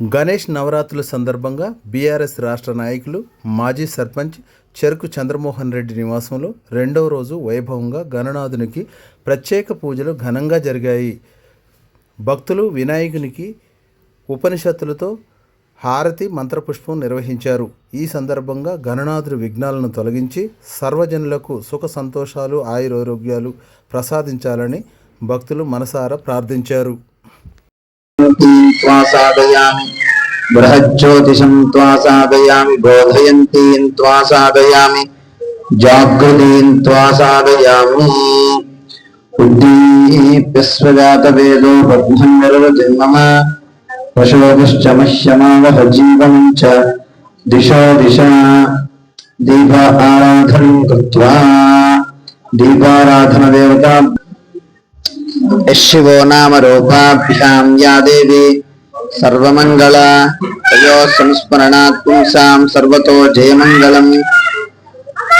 గణేష్ నవరాత్రుల సందర్భంగా బీఆర్ఎస్ రాష్ట్ర నాయకులు మాజీ సర్పంచ్ చెరుకు చంద్రమోహన్ రెడ్డి నివాసంలో రెండవ రోజు వైభవంగా గణనాథునికి ప్రత్యేక పూజలు ఘనంగా జరిగాయి. భక్తులు వినాయకునికి ఉపనిషత్తులతో హారతి మంత్రపుష్పం నిర్వహించారు. ఈ సందర్భంగా గణనాథుడి విఘ్నాలను తొలగించి సర్వజనులకు సుఖ సంతోషాలు ఆయురారోగ్యాలు ప్రసాదించాలని భక్తులు మనసారా ప్రార్థించారు. त्वा साधयामि बृहज्योतिषं त्वा साधयामि बोधयन्तीं त्वा साधयामि जागृतीं त्वा साधयामि उद्दीप्यस्वजातवेदो बध्नं निरवतिं मम पशोभिश्च मह्यमावह जीवनं च दिशो दिशा दीप आराधनं कृत्वा दीपाराधनदेवता యశివో నామ రూపాభ్యాం యా దేవి సర్వమంగళ తయో సంస్మరణాత్ పుంసాం సర్వతో జయమంగళం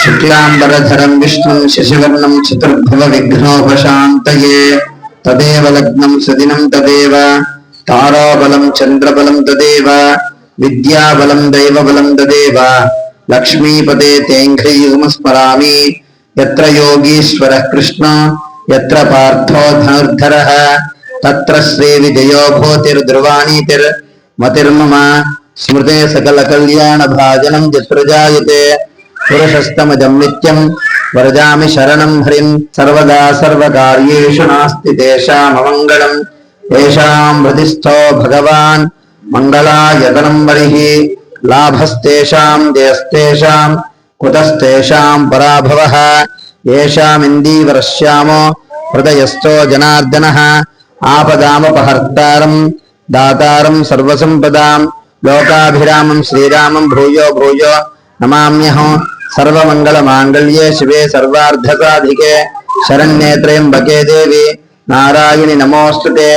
శుక్లాంబరధరం విష్ణుం శశివర్ణం చతుర్భువ విఘ్నోపశాంతయే తదేవ లగ్నం సదినం తదేవ తారాబలం చంద్రబలం తదేవ విద్యాబలం దైవబలం తదేవ లక్ష్మీపదే తేంఘ్రయూమ స్మరామి యత్ర యోగీశ్వర కృష్ణ ఎత్ర పార్థో ధనుర్ధర తత్ర శ్రీ విజయో భూతిర్ద్రువాణీతిర్ మతిర్మమ స్మృతే సకల కళ్యాణ భాజనం జత్రుజాయతే పురుషస్తమజం నిత్యం వరజామి శరణం హ్రిం సర్వదా సర్వకార్యేషు నాస్తి తేషామమంగళం తేషాం హృదిస్థో భగవాన్ మంగళాయతనం బలి లాభస్తేషాం జయస్తేషాం కుతస్తేషాం పరాభవ ఏషామిందీవరశ్యామో హృదయస్థో జనార్దన ఆపదాపహర్తారం దాతారం సర్వసంపదాం లోకాభిరామం శ్రీరామం భూయో భూయో నమామ్యహం సర్వమంగళమాంగళ్యే శివే సర్వార్ధసాధికే శరణ్యేత్రయంబకే దేవి నారాయణి నమోస్తుతే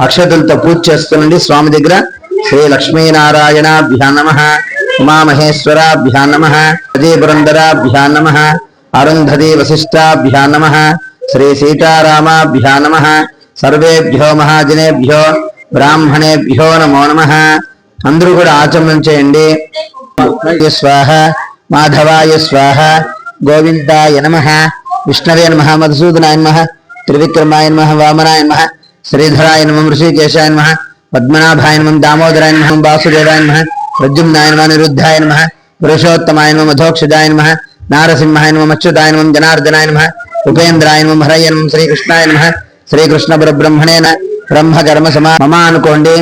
అక్షతులతో పూజ చేస్తున్నండి స్వామి దగ్గర శ్రీ లక్ష్మీనారాయణాభ్యా నమ ఉమామహేశ్వరాభ్యా నమ అజయ పురంధరాభ్యా నమ అరుంధతి వశిష్టాభ్యా నమ శ్రీ సీతారామాభ్యా నమ సర్వేభ్యో మహాజనేభ్యో బ్రాహ్మణేభ్యో నమో నమ అందరూ కూడా ఆచమనం చేయండి స్వాహ మాధవాయ స్వాహ గోవిందాయ నమ విష్ణవే నమ మధుసూదనాయ నమ త్రివిక్రమాయ నమ వామనాయ నమ శ్రీధరాయ నమ ఋషికేశాయ నమ పద్మనాభాయ నమ దామోదరాయ నమ వాసుదేవాయ నమ ప్రద్యుమ్నాయ నమ నిరుద్ధాయ నమ పురుషోత్తమాయ నమ మధోక్షజాయ నమ నారసింహాయ నమ అచ్యుతాయ నమ జనార్దనాయ నమ ఉపేంద్రాయ నమ హరయ నమ శ్రీకృష్ణాయ నమ శ్రీకృష్ణ పరబ్రహ్మణేన బ్రహ్మ కర్మ సమా మమ అనుకోండి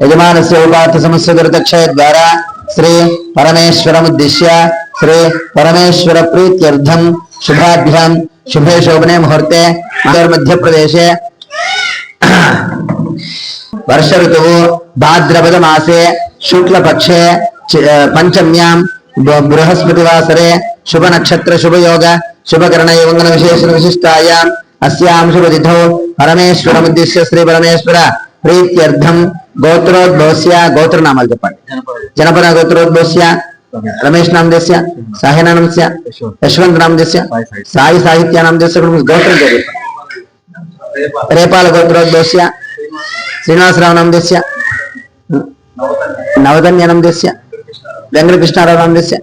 యజమానస్య ఉపార్థ సమస్య దురితక్షయ ద్వారా శ్రీ పరమేశ్వరముద్దిశ్య శ్రీ పరమేశ్వర ప్రీత్యర్థం శుభాభ్యాం శుభే శోభనే ముహూర్తే మధ్యప్రదేశే వర్ష ఋతువు భాద్రపద మాసే బృహస్పతివాసరే శుభ నక్షత్ర శుభయోగ శుభకరణ యోగన విశేషణ విశిష్టాయాం అస్యాం శుభతిథౌ పరమేశ్వరముద్దిశ్య శ్రీ పరమేశ్వర ప్రీత్యర్థం గోత్రోద్భవస్య గోత్రనామాలు చెప్పండి జనపద గోత్రోద్భవస్య రమేష్ నామ నామదేశ్య సాహినామస్య యశ్వంత్ నామ నామదేశ్య సాయి సాహిత్య నామ నామదేశ్య గోత్రం రేపాల గోత్రోద్భవస్య శ్రీనివాసరావు నామ నామదేశ్య నవధన్య నామదేశ్య వెంకటకృష్ణారావు నామదేశ్య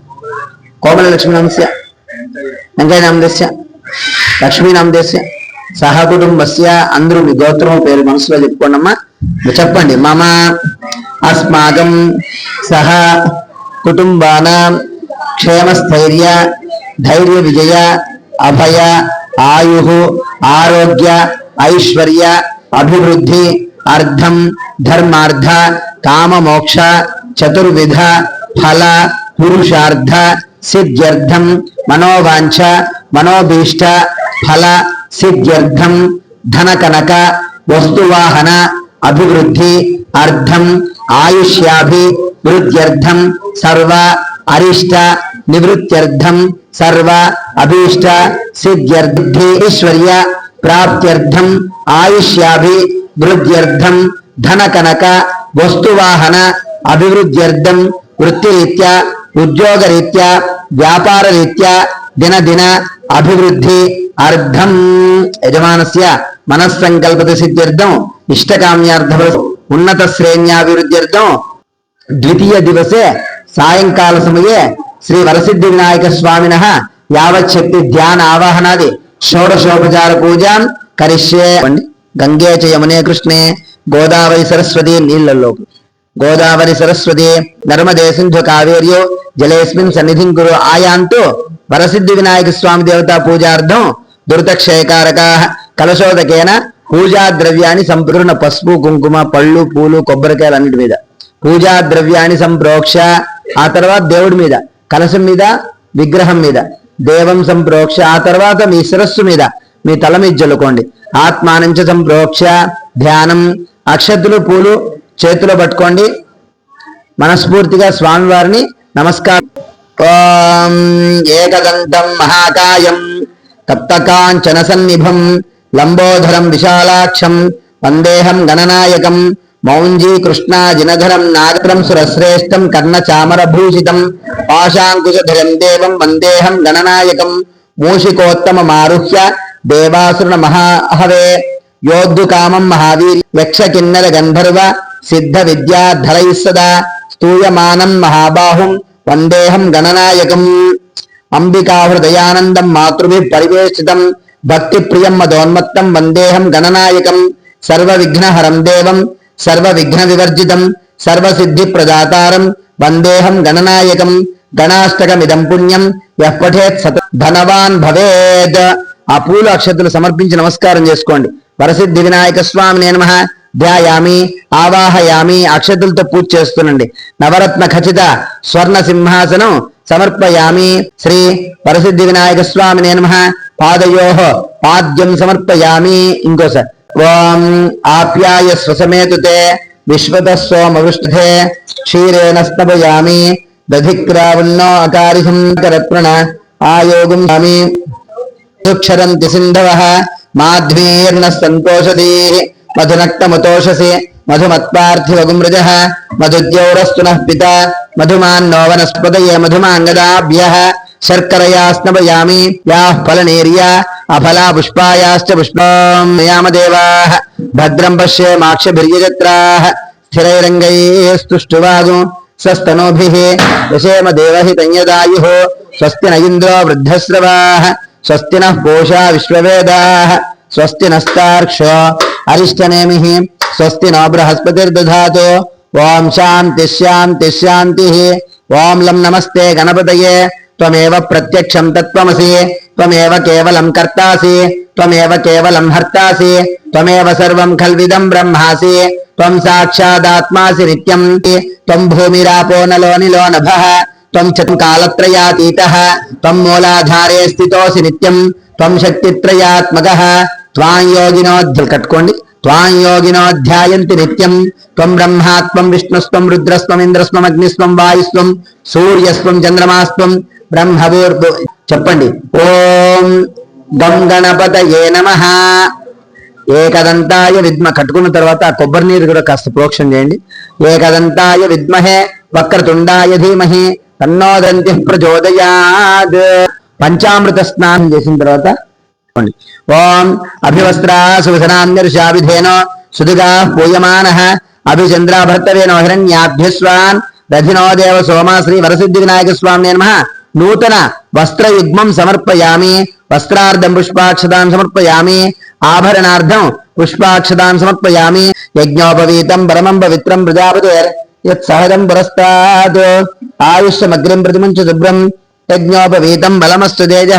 కోమల లక్ష్మీ నామస్య వెంకయ్య నామదేశ్య లక్ష్మీ నామదేశ్య సహ అందరూ మీ గోత్రం పేరు మనసులో చెప్పుకోండి చెప్పండి మమ అస్మాకం సహ కుటుంబానాం క్షేమస్థైర్య ధైర్య విజయ అభయ ఆయు ఆరోగ్య ఐశ్వర్య అభివృద్ధి అర్థం ధర్మార్థ కామమోక్ష చతుర్విధ ఫల పురుషార్థ సిద్ధ్యర్థం మనోవాంఛ మనోభీష్ట ఫల సిద్ధ్యర్థం ధనకనక వస్తువాహన అభివృద్ధి అర్థం ఆయుష్యాభి వృద్ధ్యర్థం సర్వ అరిష్ట నివృత్త్యర్థం సర్వ అభీష్ట సిద్ధ్యర్థి ఐశ్వర్య ప్రాప్త్యర్థం ఆయుష్యాభి వృద్ధ్యర్థం ధన వస్తువాహన అభివృద్ధ్యర్థం వృత్తిరీత్యా ఉద్యోగరీత్యా వ్యాపారరీత్యా దినదిన అభివృద్ధి అర్థం. యజమానస్య మనస్సంకల్పత సిద్ధ్యర్థం ఇష్టకామ్యార్థ ఉన్నత శ్రేణ్యాభివృద్ధ్యర్థం ద్వితీయ దివసే సాయంకాల సమయే శ్రీ వరసిద్ధి వినాయక స్వామిన యావత్ శక్తి ధ్యాన ఆవాహనాది షోడశోపచార పూజాన్ కరిష్యే. గంగే చ యమునే కృష్ణే గోదావరి సరస్వతి నీళ్ళలోకి గోదావరి సరస్వతి నర్మదే సింధు కావేర్యో జలేస్మిన్ సన్నిధిం కురు ఆయాంతో వరసిద్ధి వినాయక స్వామి దేవతా పూజార్థం దురితక్షయకారక కలశోదకేన పూజా ద్రవ్యాన్ని సంపూర్ణ పసుపు కుంకుమ పళ్ళు పూలు కొబ్బరికాయలు అన్నిటి మీద. పూజా ద్రవ్యాన్ని సంప్రోక్ష ఆ తర్వాత దేవుడి మీద కలశం మీద విగ్రహం మీద. దేవం సంప్రోక్ష ఆ తర్వాత మీ శిరస్సు మీద మీ తల మీద జల్లుకోండి. ఆత్మానంచ సంప్రోక్ష ధ్యానం అక్షతులు పూలు చేతిలో పట్టుకోండి. మనస్ఫూర్తిగా స్వామివారిని నమస్కారం. ఓం ఏకదంతం మహాకాయం తప్తకాంచన సన్నిభం లంబోధరం విశాలాక్షం వందేహం గణనాయకం మౌంజీ కృష్ణాజినధరం నాగరం సురశ్రేష్టం కర్ణచామరభూషితం పాశాంకుశధరం దేవం వందేహం గణనాయకం మూషికోత్తమ మారుహ్య దేవాసురుణ మహాహవే. యోద్ధు కామం మహావీర్ యక్ష కిన్నర గంధర్వ సిద్ధ విద్యాధరై సదా స్తూయమానం మహాబాహుం వందేహం గణనాయకం. అంబికా హృదయానందం మాతృభి పరివేష్టితం భక్తి ప్రియం మదోన్మత్తం వందేహం గణనాయకం. సర్వ విఘ్నహరం దేవం సర్వ విఘ్న వివర్జితం సర్వసిద్ధి ప్రదాతారం వందేహం గణనాయకం. గణాష్టకమిదం పుణ్యం యః పఠేత్ సత ధనవాన్ భవేద్. ఆ పూలు అక్షతులు సమర్పించి నమస్కారం చేసుకోండి. వరసిద్ధి వినాయక స్వామి నమ. ధ్యాయామి ఆవాహయామి అక్షతులతో పూజ చేస్తునండి నవరత్న ఖచ్చిత స్వర్ణ సింహాసనం సమర్పయామి. శ్రీ పరసిద్ధి వినాయక స్వామి నమ. పాదయో పాద్యం సమర్పయామి. ఇంకోసారి ఓం ఆప్యాయ స్వసమేతుతే విశ్వత సోమవృష్ఠే క్షీరేణ స్తభయామి దధిక్రావన్నో అకారిహం కరప్రణ ఆయోగం స్వామి క్షరంతి సింధవ మాధ్వీర్ణ సంతోషదీ మధునక్తముతోషసి మధుమత్పార్థివగుమృజ మధుద్యౌరస్తున పిత మధుమాన్నో వనస్పతయే మధుమాంగదాభ్య శర్కరయా స్నపయామి యా ఫలనీర్యా అఫలా పుష్పాయాశ్చ పుష్పం నయామదేవాః భద్రం పశ్యేమాక్షభిర్యజత్రాः స్థిరైరంగైస్తుష్టువాగు స్వస్తనోభిः యశేమ దేవహి తన్యదాయుః స్వస్తి న ఇంద్రో వృద్ధశ్రవాः స్వస్తి నః పూషా విశ్వవేదాः స్వస్తి నస్తార్క్ష్యో అరిష్టనేమి స్వస్తి నో బృహస్పతిర్దధాతు ఓం శాంతి శాంతి శాంతి ఓం లం నమస్తే గణపతయే త్వమేవ ప్రత్యక్షం తత్వమసి త్వమేవ కేవలం కర్తాసి త్వమేవ కేవలం హర్తాసి త్వమేవ సర్వం ఖల్విదం బ్రహ్మాసి త్వం సాక్షాదాత్మాసి నిత్యం త్వం భూమిరాపో నలో నిలో నభః త్వం చతు కాలత్రయాతీత త్వం మూలాధారే స్థితోసి నిత్యం త్వం శక్తిత్రయాత్మక త్వాం యోగినోధ్య కట్టుకోండి. త్వాం యోగినోధ్యాయంతి నిత్యం. త్వం బ్రహ్మాత్మం విష్ణుస్వం రుద్రస్వం ఇంద్రస్వం అగ్నిస్వం వాయుస్వం సూర్యస్వం చంద్రమాస్వం బ్రహ్మభూర్భు చెప్పండి. ఓం గం గణపతయే నమ. ఏకదంతాయ విద్మ కట్టుకున్న తర్వాత ఆ కొబ్బరి నీరు కూడా కాస్త ప్రోక్షణ చేయండి. ఏకదంతాయ విద్మహే వక్రతుండాయ ధీమహి తన్నోదంతి ప్రచోదయాద్ పంచామృత స్నానం చేసిన తర్వాత ఓం అభివస్త్రా సువసనాన్యర్షాభిధేనో సుదుగా పూయమాన అభిచంద్రాభర్తవేనో హిరణ్యాభ్యస్వాన్ రథినో దేవ సోమా శ్రీ వరసిద్ధి వినాయక స్వామి నమ నూతన వస్త్రయుగ్మం సమర్పయామి వస్త్రార్థం పుష్పాక్షతాం సమర్పయామి ఆభరణార్థం పుష్పాక్షతాం సమర్పయామి యజ్ఞోపవీతం పరమం పవిత్రం ప్రజాపతిర్ యత్ సహజం పురస్తాత్ ఆయుష్యమగ్రం ప్రతిమంచ శుభ్రం యజ్ఞోపవీతం బలమస్తు తేజ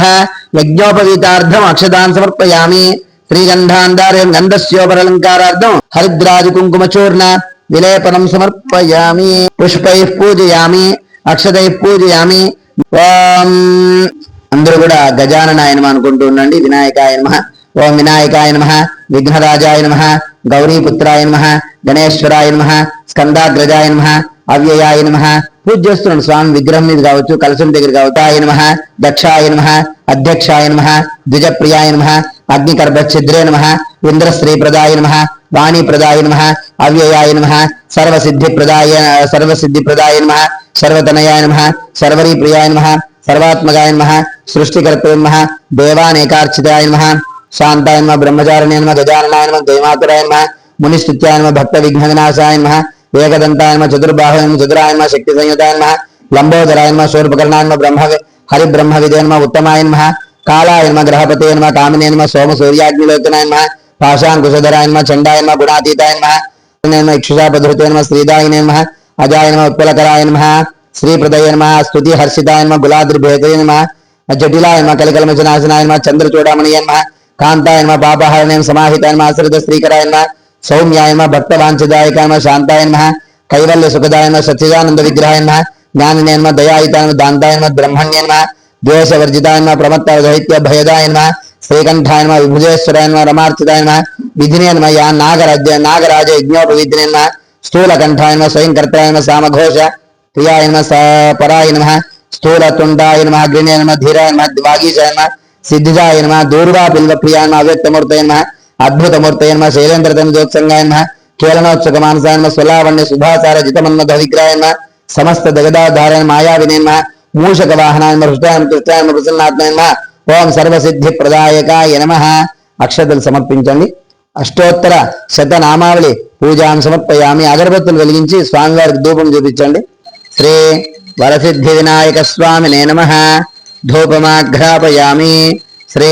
యజ్ఞోపవీతార్థం అక్షతాన్ సమర్పయామి శ్రీగంధాంధార్యం గంధస్యోపరలంకారార్థం హరిద్రాజు కుంకుమచూర్ణ విలేపనం సమర్పయామి పుష్పై పూజయామి అక్షతై పూజయామి అందరూ కూడా గజానన ఆయనమ అనుకుంటూ ఉండండి వినాయకాయ నమ ఓం వినాయకాయ నమ విఘ్నరాజాయ నమ గౌరీపుత్రాయ నమ గణేశ్వరాయ నమ స్కందాగ్రజాయ నమ అవ్యయాయ నమ పూజ చేస్తున్నాడు. స్వామి విగ్రహం మీద కావచ్చు కలసం దగ్గర కావచ్చు. ఆయన నమ దక్షాయ నమ అధ్యక్షాయ నమ ద్విజప్రియాయ నమ అగ్నికర్భఛిద్రే నమ ఇంద్రశ్రీ ప్రదాయ నమ వాణి ప్రదాయ నమ అవ్యయాయ నమ సర్వసిద్ధి ప్రదాయ సర్వసిద్ధి ప్రదాయ నమ సర్వతనయాయ నమ సర్వరీ ప్రియాయ నమ సర్వాత్మకాయ నమ సృష్టికర్తయ నమ దేవానేకార్చితాయ నమ శాంతాయ నమ బ్రహ్మచారిణే నమ గజాననాయ నమ దేమాతురాయ నమ మునిస్తుత్యాయ నమ భక్త విఘ్నవినాశాయ నమ ఏకదంతాయ నమ చతుర్బాహుయ శక్తి సంయుతాయ నమ లంబోదరాయ బ్రహ్మ హరిబ్రహ్మ బ్రహ్మ ఉత్తమాయన్మ కాళాయన్మ ఉత్తమాయ నమ కాళాయ సోమ సూర్యాగ్నిలోకనాయన్మ పాశాంకుశధరాయన్మ చండాయన్మ గుణాతీతాయన్మ చండాయ నమ గుణాతీతాయ నమ నమ ఇక్షుషాపధృతే నమ స్తుతి హర్షితాయన్మ నమ గులాద్రిభేదయ నమ జటిలాయ నమ కలికలమచనాశనాయ నమ చంద్రచూడామణియ నమ కాంతాయ ఆశ్రిత శ్రీకరాయ సౌమ్యాయ నమ భక్తవాంఛదాయక నమ శాంతాయ నమ కైవల్య సుఖదాయ నమ సచ్చిదానంద విగ్రహాయ నమ జ్ఞానినే నమ దయాయితాయ నమ దాంతాయ నమ బ్రహ్మణ్య నమ ద్వేషవర్జితాయ నమ ప్రమత్త దైత్య భయదాయ నమ శ్రీకంఠాయ నమ విభుజేశ్వరాయ నమ రమార్చితాయ నమ విధినే నమ యా నాగరాజ్య నాగరాజ యజ్ఞోపవిధినే నమ స్థూలకంఠాయ నమ స్వయంకర్తాయ నమ సామఘోష ప్రియాయ నమ పరాయ నమ స్థూలతుండాయ నమ అగ్నినే నమ ధీరాయ నమ వాగీశాయ నమ సిద్ధిజాయ నమ దూర్వా బిల్వ ప్రియాయ నమ అవ్యక్తమూర్తయ నమ అద్భుతమూర్తయ నమ శైలేంద్రతమ జ్యోత్సంగాయ నమ కేళనోత్సక మానసాయ నమ సులావణ్య సుధాసార జితమన్మథ విగ్రహాయ నమ సమస్త జగదాధారాయణ మాయా నమ మూషక వాహనాయ నమ హృదయాయ కృష్ణాయ నమ ప్రసన్నాత్మాయ నమ ఓం సర్వసిద్ధి ప్రదాయకాయ నమ. అక్షతలు సమర్పించండి. అష్టోత్తర శతనామావళి పూజాం సమర్పయామి. అగరబత్తులు వెలిగించి స్వామివారికి ధూపం చూపించండి. శ్రీ వరసిద్ధి వినాయక స్వామినే నమ. ధూపమాఘ్రాపయామి. శ్రీ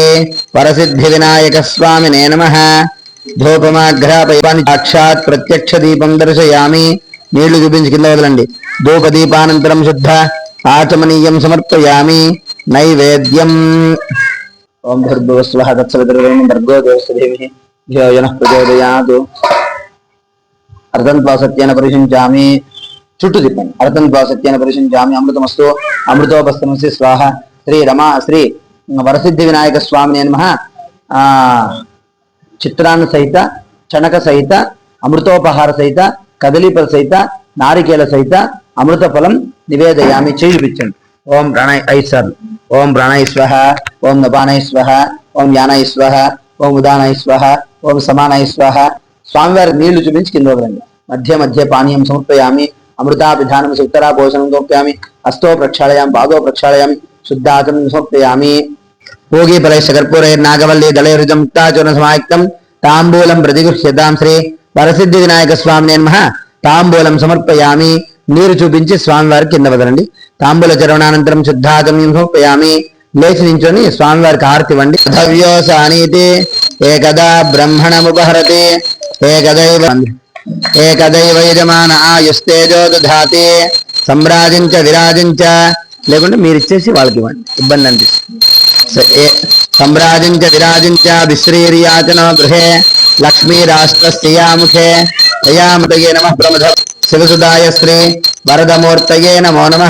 వరసిద్ధి వినాయక స్వామినే నమ. ధూపమాఘ్రాపయామి సాక్షాత్ ప్రత్యక్ష దీపం దర్శయామి. నీళ్ళు చూపించి కింద వదలండి. ధూప దీపానంతరం శుద్ధ ఆచమనీయం సమర్పయామి. నైవేద్యం. ఓం భర్గవస్వ తత్సవితృం భర్గో దేవస్థదేవి యోజన ప్రచోదయాత్. అర్థంత్వా సత్యేన పరిశించామి. చుట్టూ తిప్పండి అర్థంత్వా సత్యేన పరిశించామి. అమృతమస్తు. అమృతోపస్తమసి. స్వాహ. శ్రీ రమా. శ్రీ వరసిద్ధి వినాయక స్వామి నమ ఆ చిత్రాన్న సహిత చణక సహిత అమృతోపహార సహిత కదలీపల సహిత నారికేల సహిత అమృత ఫలం నివేదయామి చేయి ఓం ప్రాణాయ ఐశ్వర్ ఓం ప్రాణాయ స్వహ ఓం నపానాయ స్వహ ఓం యానాయ స్వహ ఓం ఉదానాయ స్వహ ఓం సమానాయ స్వహ. స్వామివారికి నీళ్ళు చూపించి కింద వదలండి. మధ్య మధ్య పానీయం సమర్పయామి అమృతాభిధానం ఉత్తరా భోజనం సమర్పయామి హస్తో ప్రక్షాళయామి పాదో ప్రక్షాళయామి శుద్ధాచమనం సమర్పయామి. భోగి ఫలైశ్చ కర్పూరైర్నాగవల్లి దళైరుజం ముక్తాచూర్ణ సమాయుక్తం. తాంబూలం ప్రతిగృహ్యతాం శ్రీ వరసిద్ధి వినాయక స్వామి నమ. తాంబూలం సమర్పయామి. నీరు చూపించి స్వామివారి కింద వదలండి. తాంబూల చరవణానంతరం శుద్ధాగమ్యం సమర్పయామి. లేచి నించుని స్వామివారికి హారతి ఇవ్వండి. ధవ్యోసానీతి ఏకదా బ్రహ్మణముపహరతి. ఏకదైవ ఏకదైవ యజమాన ఆయుస్తేజో దధాతి సమ్రాజించ విరాజించ. లేకుంటే మీరు ఇచ్చేసి వాళ్ళకి ఇవ్వండి. ఇబ్బంది అనిపిస్తుంది. స- ఏ- సమ్రాజించ విరాజించ విశ్రీర్యాచన గృహే లక్ష్మీ రాష్ట్రస్యాముఖే దయామతయే ప్రమథ శివసుదాయ శ్రీ వరదమూర్తయే నమో నమ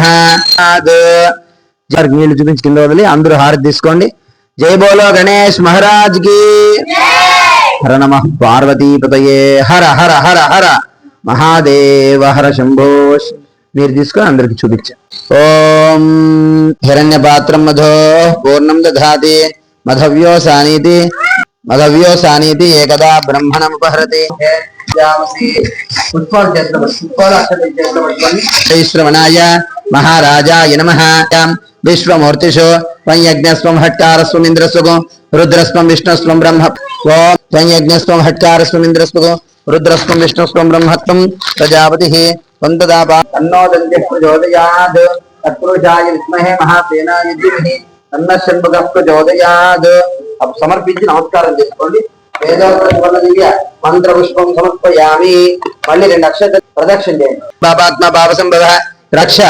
నీళ్ళు చూపించి కింద వదిలి అందరూ హారతి తీసుకోండి. జై బోలో గణేష్ మహారాజ్కి। హర నమ పార్వతీపతయే। హర హర హర హర। మహాదేవ హర శంభోష్ మీరు తీసుకొని అందరికి చూపించా ఓం హిరణ్య పాత్రం మధో పూర్ణం దధాతి మధవ్యో సానీతి మధవ్యో సానీతి ఏకదా బ్రహ్మణముపహరతి శ్రవణాయ మహారాజాయ నమ। విశ్వమూర్తిషు త్వం యజ్ఞస్వం హట్కారస్వం ఇంద్రస్వగో రుద్రస్వం విష్ణుస్వం బ్రహ్మ ఓం త్వం యజ్ఞస్వం హట్కారస్వం ఇంద్రస్వగో రుద్రస్వం విష్ణుస్వం బ్రహ్మత్వం ప్రజాపతి। వందదాపా తన్నో దంత్య తత్పురుషాయ విద్మహే మహాసేనాయ ధీమహి తన్న ప్రచోదయాద్ సమర్పించి నమస్కారం చేసుకోండి వేదోత్తర దివ్య మంత్ర పుష్పం సమర్పయామి మళ్ళీ రెండు అక్షర ప్రదక్షిణ చేయండి। బాబాత్మ బాబ సంభవ రక్ష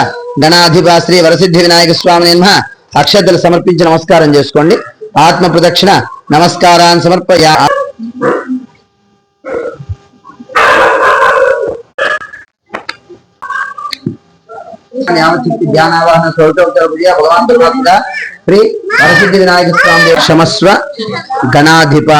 గణాధిపా శ్రీ వరసిద్ధి వినాయక స్వామి నమ। అక్షతలు సమర్పించి నమస్కారం చేసుకోండి। ఆత్మ ప్రదక్షిణ నమస్కారాన్ని సమర్పయా జ్ఞానశక్తి ధ్యానావాహన సౌటోత్తర పూజ భగవాన్ పరమాత్మ శ్రీ వరసిద్ధి వినాయక స్వామి క్షమస్వ గణాధిప